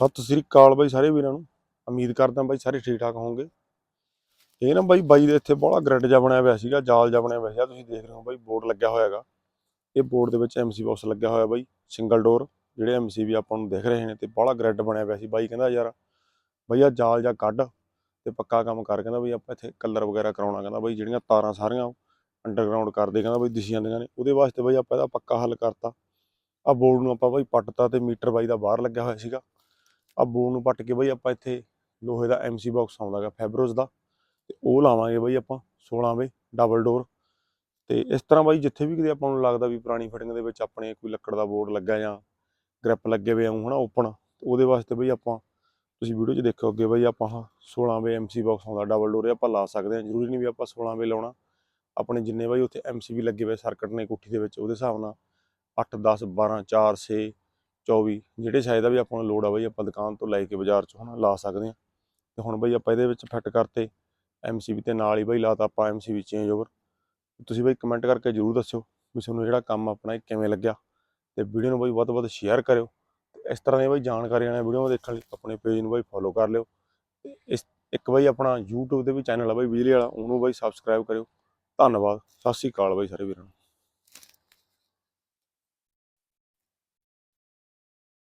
ਸਤਿ ਸ੍ਰੀ ਅਕਾਲ ਬਾਈ ਸਾਰੇ ਵੀਰਾਂ ਨੂੰ। ਉਮੀਦ ਕਰਦਾ ਬਾਈ ਸਾਰੇ ਠੀਕ ਠਾਕ ਹੋਵੋਗੇ। ਇਹ ਨਾ ਬਾਈ ਬਾਈ ਦੇ ਇੱਥੇ ਬੜਾ ਗ੍ਰਿਡ ਜਿਹਾ ਬਣਿਆ ਹੋਇਆ ਸੀਗਾ, ਜਾਲ ਜਿਹਾ ਬਣਿਆ ਹੋਇਆ ਸੀਗਾ। ਤੁਸੀਂ ਦੇਖ ਰਹੇ ਹੋ ਬਾਈ, ਬੋਰਡ ਲੱਗਿਆ ਹੋਇਆ ਹੈਗਾ। ਇਹ ਬੋਰਡ ਦੇ ਵਿੱਚ ਐਮਸੀ ਬਾਕਸ ਲੱਗਿਆ ਹੋਇਆ ਬਾਈ ਸਿੰਗਲ ਡੋਰ ਜਿਹੜੇ ਐਮਸੀ ਵੀ ਆਪਾਂ ਨੂੰ ਦੇਖ ਰਹੇ ਨੇ ਤੇ ਬੜਾ ਗ੍ਰਿਡ ਬਣਿਆ ਹੋਇਆ ਸੀ। ਬਾਈ ਕਹਿੰਦਾ ਯਾਰ, ਬਈ ਆਹ ਜਾਲ ਜਾਂ ਕੱਢ ਤੇ ਪੱਕਾ ਕੰਮ ਕਰ। ਕਹਿੰਦਾ ਬਈ ਆਪਾਂ ਇੱਥੇ ਕਲਰ ਵਗੈਰਾ ਕਰਾਉਣਾ। ਕਹਿੰਦਾ ਬਈ ਜਿਹੜੀਆਂ ਤਾਰਾਂ ਸਾਰੀਆਂ ਅੰਡਰਗਰਾਉਂਡ ਕਰਦੇ ਕਹਿੰਦਾ ਬਈ ਦਿਸੀ ਜਾਂਦੀਆਂ ਨੇ। ਉਹਦੇ ਵਾਸਤੇ ਬਈ ਆਪਾਂ ਇਹਦਾ ਪੱਕਾ ਹੱਲ ਕਰਤਾ। ਆ ਬੋਰਡ ਨੂੰ ਆਪਾਂ ਬਈ ਪੱਟਤਾ ਤੇ ਮੀਟਰ ਬਾਈ ਦਾ ਬਾਹਰ ਲੱਗਿਆ ਹੋਇਆ ਸੀਗਾ। ਆ ਬੋਰਡ ਨੂੰ ਪੱਟ ਕੇ ਬਈ ਆਪਾਂ ਇੱਥੇ ਲੋਹੇ ਦਾ ਐਮਸੀ ਬਾਕਸ ਆਉਂਦਾਗਾ ਫੈਬਰੋਸ ਦਾ, ਤੇ ਉਹ ਲਾਵਾਂਗੇ ਬਈ ਆਪਾਂ 16 ਵੇ ਡਬਲ ਡੋਰ ਤੇ ਇਸ ਤਰ੍ਹਾਂ ਬਾਈ ਜਿੱਥੇ ਵੀ ਕਿਤੇ ਆਪਾਂ ਨੂੰ ਲੱਗਦਾ ਵੀ ਪੁਰਾਣੀ ਫਿਟਿੰਗ ਦੇ ਵਿੱਚ ਆਪਣੇ ਕੋਈ ਲੱਕੜ ਦਾ ਬੋਰਡ ਲੱਗਾ ਜਾਂ ਗ੍ਰਿਪ ਲੱਗੇ ਹੋਏ ਆਉਂ ਹਨਾ ਓਪਨ ਉਹਦੇ ਵਾਸਤੇ ਬਈ ਆਪਾਂ, ਤੁਸੀਂ ਵੀਡੀਓ 'ਚ ਦੇਖੋ ਅੱਗੇ ਬਈ ਆਪਾਂ ਆਹ 16 ਵੇ ਐਮਸੀ ਬਾਕਸ ਆਉਂਦਾ ਡਬਲ ਡੋਰ ਆਪਾਂ ਲਾ ਸਕਦੇ ਹਾਂ, ਜ਼ਰੂਰੀ ਨਹੀਂ ਵੀ ਆਪਾਂ 16 ਵੇ ਲਾਉਣਾ। ਆਪਣੇ ਜਿੰਨੇ ਬਾਈ ਉੱਥੇ ਐਮਸੀਬੀ ਲੱਗੇ ਹੋਏ ਸਰਕਟ ਨੇ ਕੋਠੀ ਦੇ ਵਿੱਚ, ਉਹਦੇ ਹਿਸਾਬ ਨਾਲ 8 10 12 4 6 24 ਜਿਹੜੇ ਸ਼ਾਇਦ ਆ ਵੀ ਆਪਾਂ ਨੂੰ ਲੋੜ ਆ ਬਈ ਆਪਾਂ ਦੁਕਾਨ ਤੋਂ ਲੈ ਕੇ ਬਾਜ਼ਾਰ 'ਚ ਹੁਣ ਲਾ ਸਕਦੇ ਹਾਂ। ਤੇ ਹੁਣ ਬਈ ਆਪਾਂ ਇਹਦੇ ਵਿੱਚ ਫਿੱਟ ਕਰਤੇ ਐਮਸੀਬੀ ਤੇ ਨਾਲ ਹੀ ਬਈ ਲਾਤਾ ਆਪਾਂ ਐਮਸੀਬੀ ਚੇਂਜ ਓਵਰ ਤੁਸੀਂ ਬਈ ਕਮੈਂਟ ਕਰਕੇ ਜਰੂਰ ਦੱਸਿਓ ਵੀ ਤੁਹਾਨੂੰ ਜਿਹੜਾ ਕੰਮ ਆਪਣਾ ਇਹ ਕਿਵੇਂ ਲੱਗਿਆ। ਤੇ ਵੀਡੀਓ ਨੂੰ ਬਈ ਵੱਧ ਤੋਂ ਵੱਧ ਸ਼ੇਅਰ ਕਰਿਓ। ਤੇ ਇਸ ਤਰ੍ਹਾਂ ਦੀਆਂ ਬਈ ਜਾਣਕਾਰੀਆਂ ਵਾਲੀਆਂ ਵੀਡੀਓ ਦੇਖਣ ਲਈ ਆਪਣੇ ਪੇਜ ਨੂੰ ਬਈ ਫੋਲੋ ਕਰ ਲਿਓ। ਤੇ ਇਸ, ਇੱਕ ਬਈ ਆਪਣਾ YouTube ਤੇ ਵੀ ਚੈਨਲ ਆ ਬਈ ਬਿਜਲੀ ਵਾਲਾ, ਉਹਨੂੰ ਬਈ ਸਬਸਕ੍ਰਾਈਬ ਕਰਿਓ। ਧੰਨਵਾਦ। ਸਤਿ ਸ਼੍ਰੀ ਅਕਾਲ ਬਈ ਸਾਰੇ ਵੀਰਾਂ ਨੂੰ।